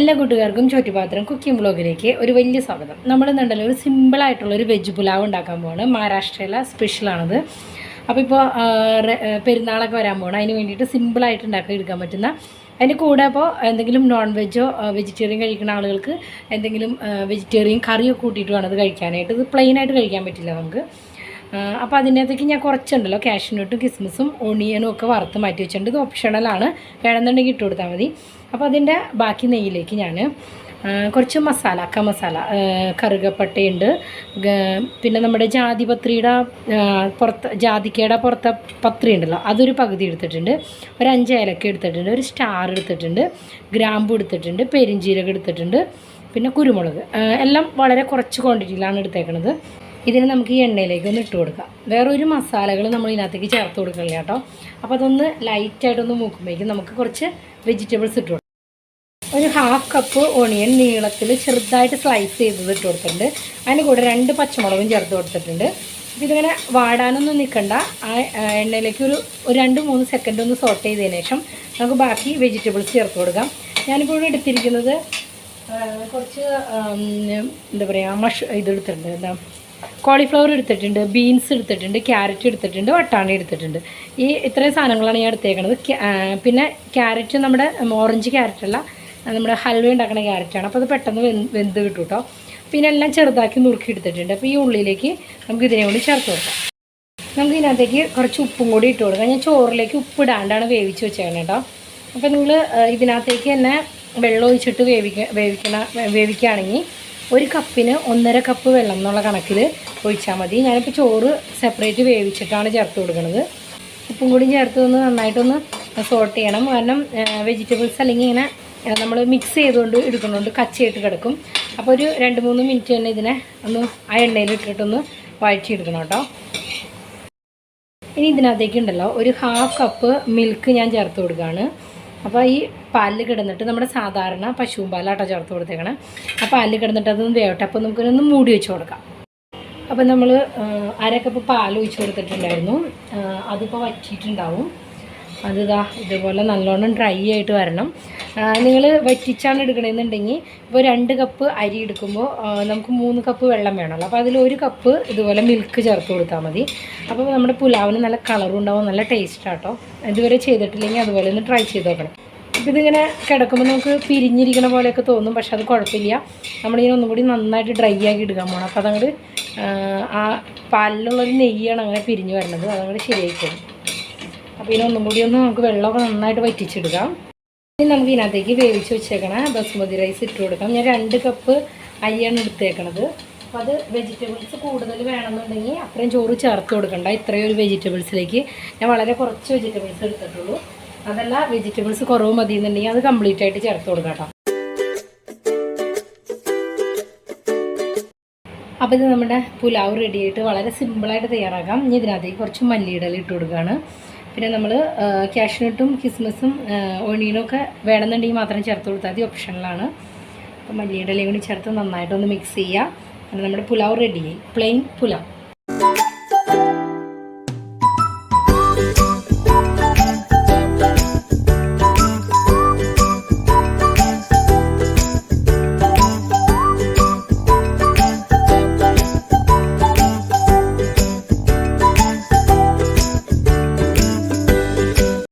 എല്ലാ കൂട്ടുകാർക്കും ചോറ്റുപാത്രം കുക്കിംഗ് ബ്ലോഗിലേക്ക് ഒരു വലിയ സ്വാഗതം. നമ്മൾ എന്നുണ്ടല്ലോ ഒരു സിമ്പിളായിട്ടുള്ള ഒരു വെജ് പുലാവ് ഉണ്ടാക്കാൻ പോവാണ്. മഹാരാഷ്ട്രയിലെ സ്പെഷ്യലാണത് അപ്പോൾ ഇപ്പോൾ പെരുന്നാളൊക്കെ വരാൻ പോകണം അതിന് വേണ്ടിയിട്ട് സിമ്പിളായിട്ട് ഉണ്ടാക്കി എടുക്കാൻ പറ്റുന്ന അതിന്റെ കൂടെ അപ്പോൾ എന്തെങ്കിലും നോൺ വെജോ വെജിറ്റേറിയൻ കഴിക്കുന്ന ആളുകൾക്ക് എന്തെങ്കിലും വെജിറ്റേറിയൻ കറിയൊക്കെ കൂട്ടിയിട്ട് വേണം അത് കഴിക്കാനായിട്ട്. ഇത് പ്ലെയിൻ ആയിട്ട് കഴിക്കാൻ പറ്റില്ല നമുക്ക്. അപ്പോൾ അതിനകത്തേക്ക് ഞാൻ കുറച്ചുണ്ടല്ലോ കാഷ്യൂനട്ടും കിസ്മിസും ഓണിയനും ഒക്കെ വറുത്ത് മാറ്റി വെച്ചിട്ടുണ്ട്. ഇത് ഓപ്ഷണലാണ് വേണമെന്നുണ്ടെങ്കിൽ ഇട്ട് കൊടുത്താൽ മതി. അപ്പോൾ അതിന്റെ ബാക്കി നെയ്യിലേക്ക് ഞാൻ കുറച്ച് മസാല അക്ക മസാല കറുകപ്പട്ടയുണ്ട് പിന്നെ നമ്മുടെ ജാതിപത്രിയുടെ പത്രിയുടെ പുറത്ത് ജാതിക്കയുടെ പുറത്തെ പത്രി ഉണ്ടല്ലോ അതൊരു പകുതി എടുത്തിട്ടുണ്ട് ഒരു അഞ്ച് ഏലക്ക എടുത്തിട്ടുണ്ട് ഒരു സ്റ്റാർ എടുത്തിട്ടുണ്ട് ഗ്രാമ്പു എടുത്തിട്ടുണ്ട് പെരിഞ്ചീരകം എടുത്തിട്ടുണ്ട് പിന്നെ കുരുമുളക് എല്ലാം വളരെ കുറച്ച് ക്വാണ്ടിറ്റിയിലാണ് എടുത്തേക്കണത്. ഇതിനെ നമുക്ക് ഈ എണ്ണയിലേക്ക് ഒന്ന് ഇട്ട് കൊടുക്കാം. വേറെ ഒരു മസാലകൾ നമ്മൾ ഇതിനകത്തേക്ക് ചേർത്ത് കൊടുക്കണില്ല കേട്ടോ. അപ്പോൾ അതൊന്ന് ലൈറ്റായിട്ടൊന്ന് മൂക്കുമ്പോഴേക്കും നമുക്ക് കുറച്ച് വെജിറ്റബിൾസ് ഇട്ട് കൊടുക്കാം. ഒരു ഹാഫ് കപ്പ് ഓണിയൻ നീളത്തിൽ ചെറുതായിട്ട് സ്ലൈസ് ചെയ്തത് ഇട്ട് കൊടുത്തിട്ടുണ്ട്. അതിന് കൂടെ രണ്ട് പച്ചമുളകും ചേർത്ത് കൊടുത്തിട്ടുണ്ട്. ഇതിങ്ങനെ വാടാനൊന്നും നിൽക്കണ്ട. ആ എണ്ണയിലേക്ക് ഒരു രണ്ട് മൂന്ന് സെക്കൻഡ് ഒന്ന് സോട്ട് ചെയ്തതിന് ശേഷം നമുക്ക് ബാക്കി വെജിറ്റബിൾസ് ചേർത്ത് കൊടുക്കാം. ഞാനിപ്പോൾ ഇവിടെ എടുത്തിരിക്കുന്നത് കുറച്ച് എന്താ പറയുക മഷ് ഇത് എടുത്തിട്ടുണ്ട്. എന്താ കോളിഫ്ലവർ എടുത്തിട്ടുണ്ട് ബീൻസ് എടുത്തിട്ടുണ്ട് ക്യാരറ്റ് എടുത്തിട്ടുണ്ട് വട്ടാണി എടുത്തിട്ടുണ്ട്. ഈ ഇത്രയും സാധനങ്ങളാണ് ഞാൻ എടുത്തേക്കുന്നത് പിന്നെ ക്യാരറ്റ് നമ്മുടെ ഓറഞ്ച് ക്യാരറ്റ് നമ്മുടെ ഹൽവ ഉണ്ടാക്കുന്ന ക്യാരറ്റാണ് അപ്പോൾ അത് പെട്ടെന്ന് വെന്ത് കിട്ടും കേട്ടോ പിന്നെ എല്ലാം ചെറുതാക്കി നുറുക്കി എടുത്തിട്ടുണ്ട്. അപ്പോൾ ഈ ഉള്ളിലേക്ക് നമുക്ക് ഇതിനെ കൂടി ചേർത്ത് കൊടുക്കാം. നമുക്ക് ഇതിനകത്തേക്ക് കുറച്ച് ഉപ്പും കൂടി ഇട്ട് കൊടുക്കാം. ഞാൻ ചോറിലേക്ക് ഉപ്പ് ഇടാണ്ടാണ് വേവിച്ച് വെച്ചേക്കണം കേട്ടോ അപ്പോൾ നിങ്ങൾ ഇതിനകത്തേക്ക് തന്നെ വെള്ളം ഒഴിച്ചിട്ട് വേവിക്ക വേവിക്കണ വേവിക്കുകയാണെങ്കിൽ ഒരു കപ്പിന് ഒന്നര കപ്പ് വെള്ളം എന്നുള്ള കണക്കിൽ ഒഴിച്ചാൽ മതി. ഞാനിപ്പോൾ ചോറ് സെപ്പറേറ്റ് വേവിച്ചിട്ടാണ് ചേർത്ത് കൊടുക്കുന്നത് ഉപ്പും കൂടി ചേർത്ത് ഒന്ന് നന്നായിട്ടൊന്ന് സോട്ട് ചെയ്യണം. കാരണം വെജിറ്റബിൾസ് അല്ലെങ്കിൽ ഇങ്ങനെ നമ്മൾ മിക്സ് ചെയ്തുകൊണ്ട് എടുക്കുന്നുണ്ട്. കച്ചയായിട്ട് കിടക്കും. അപ്പോൾ ഒരു രണ്ട് മൂന്ന് മിനിറ്റ് തന്നെ ഇതിനെ ഒന്ന് ആ എണ്ണയിൽ ഇട്ടിട്ടൊന്ന് വഴറ്റിയെടുക്കണം കേട്ടോ. ഇനി ഇതിനകത്തേക്ക് ഉണ്ടല്ലോ ഒരു ഹാഫ് കപ്പ് മിൽക്ക് ഞാൻ ചേർത്ത് കൊടുക്കുകയാണ്. അപ്പോൾ ഈ പാലിൽ കിടന്നിട്ട് നമ്മുടെ സാധാരണ പശുവും പാലാട്ടോ ചേർത്ത് കൊടുത്തേക്കണം. ആ പാലിൽ കിടന്നിട്ട് അതൊന്ന് വേവട്ടെ. അപ്പോൾ നമുക്കൊന്ന് മൂടി വെച്ച് കൊടുക്കാം. അപ്പോൾ നമ്മൾ അര കപ്പ് പാൽ ഒഴിച്ച് കൊടുത്തിട്ടുണ്ടായിരുന്നു. അതിപ്പോൾ വറ്റിയിട്ടുണ്ടാവും. അത് ഇതാ ഇതുപോലെ നല്ലോണം ഡ്രൈ ആയിട്ട് വരണം. നിങ്ങൾ വറ്റിച്ചാണ് എടുക്കണമെന്നുണ്ടെങ്കിൽ ഇപ്പോൾ രണ്ട് കപ്പ് അരി എടുക്കുമ്പോൾ നമുക്ക് മൂന്ന് കപ്പ് വെള്ളം വേണമല്ലോ അപ്പോൾ അതിൽ കപ്പ് ഇതുപോലെ മിൽക്ക് ചേർത്ത് കൊടുത്താൽ മതി. അപ്പോൾ നമ്മുടെ പുലാവിന് നല്ല കളറും ഉണ്ടാവും നല്ല ടേസ്റ്റാട്ടോ ഇതുവരെ ചെയ്തിട്ടില്ലെങ്കിൽ അതുപോലെ ഒന്ന് ട്രൈ ചെയ്ത് നോക്കണം. അപ്പോൾ ഇതിങ്ങനെ കിടക്കുമ്പോൾ നമുക്ക് പിരിഞ്ഞിരിക്കണ പോലെയൊക്കെ തോന്നും പക്ഷെ അത് കുഴപ്പമില്ല. നമ്മളിങ്ങനെ ഒന്നും കൂടി നന്നായിട്ട് ഡ്രൈ ആക്കി എടുക്കാൻ പോകണം അപ്പോൾ അതങ്ങോട്ട് ആ പാലിലുള്ളൊരു നെയ്യാണ് അങ്ങനെ പിരിഞ്ഞ് വരുന്നത് അതങ്ങോട്ട് ശരിയായിക്കോളും. അപ്പോൾ ഇതിനൊന്നും കൂടി ഒന്ന് നമുക്ക് വെള്ളമൊക്കെ നന്നായിട്ട് വറ്റിച്ചെടുക്കാം ഇനി നമുക്ക് ഇതിനകത്തേക്ക് വേവിച്ച് വെച്ചേക്കണ. ബസുമതി റൈസ് ഇട്ട് കൊടുക്കാം. ഞാൻ രണ്ട് കപ്പ് അരിയാണ് എടുത്തേക്കണത്. അപ്പോൾ അത് വെജിറ്റബിൾസ് കൂടുതൽ വേണമെന്നുണ്ടെങ്കിൽ അത്രയും ചോറ് ചേർത്ത് കൊടുക്കണ്ട. ഇത്രയും ഒരു വെജിറ്റബിൾസിലേക്ക് ഞാൻ വളരെ കുറച്ച് വെജിറ്റബിൾസ് എടുത്തിട്ടുള്ളൂ. അതല്ല വെജിറ്റബിൾസ് കുറവ് മതി എന്നുണ്ടെങ്കിൽ അത് കംപ്ലീറ്റ് ആയിട്ട് ചേർത്ത് കൊടുക്കാം അപ്പോൾ ഇത് നമ്മുടെ പുലാവ് റെഡി ആയിട്ട് വളരെ സിമ്പിളായിട്ട് തയ്യാറാക്കാം. ഇനി ഇതിനകത്തേക്ക് കുറച്ച് മല്ലിയിടൽ ഇട്ട് കൊടുക്കുകയാണ്. പിന്നെ നമ്മൾ ക്യാഷ്നട്ടും കിസ്മസും ഒണീനൊക്കെ വേണമെന്നുണ്ടെങ്കിൽ മാത്രം ചേർത്ത് കൊടുത്താൽ മതി. ഓപ്ഷനിലാണ് അപ്പോൾ ഇലയും കൂടി ചേർത്ത് നന്നായിട്ടൊന്ന് മിക്സ് ചെയ്യുക അങ്ങനെ നമ്മുടെ പുലാവ് റെഡിയായി പ്ലെയിൻ പുലാവ്.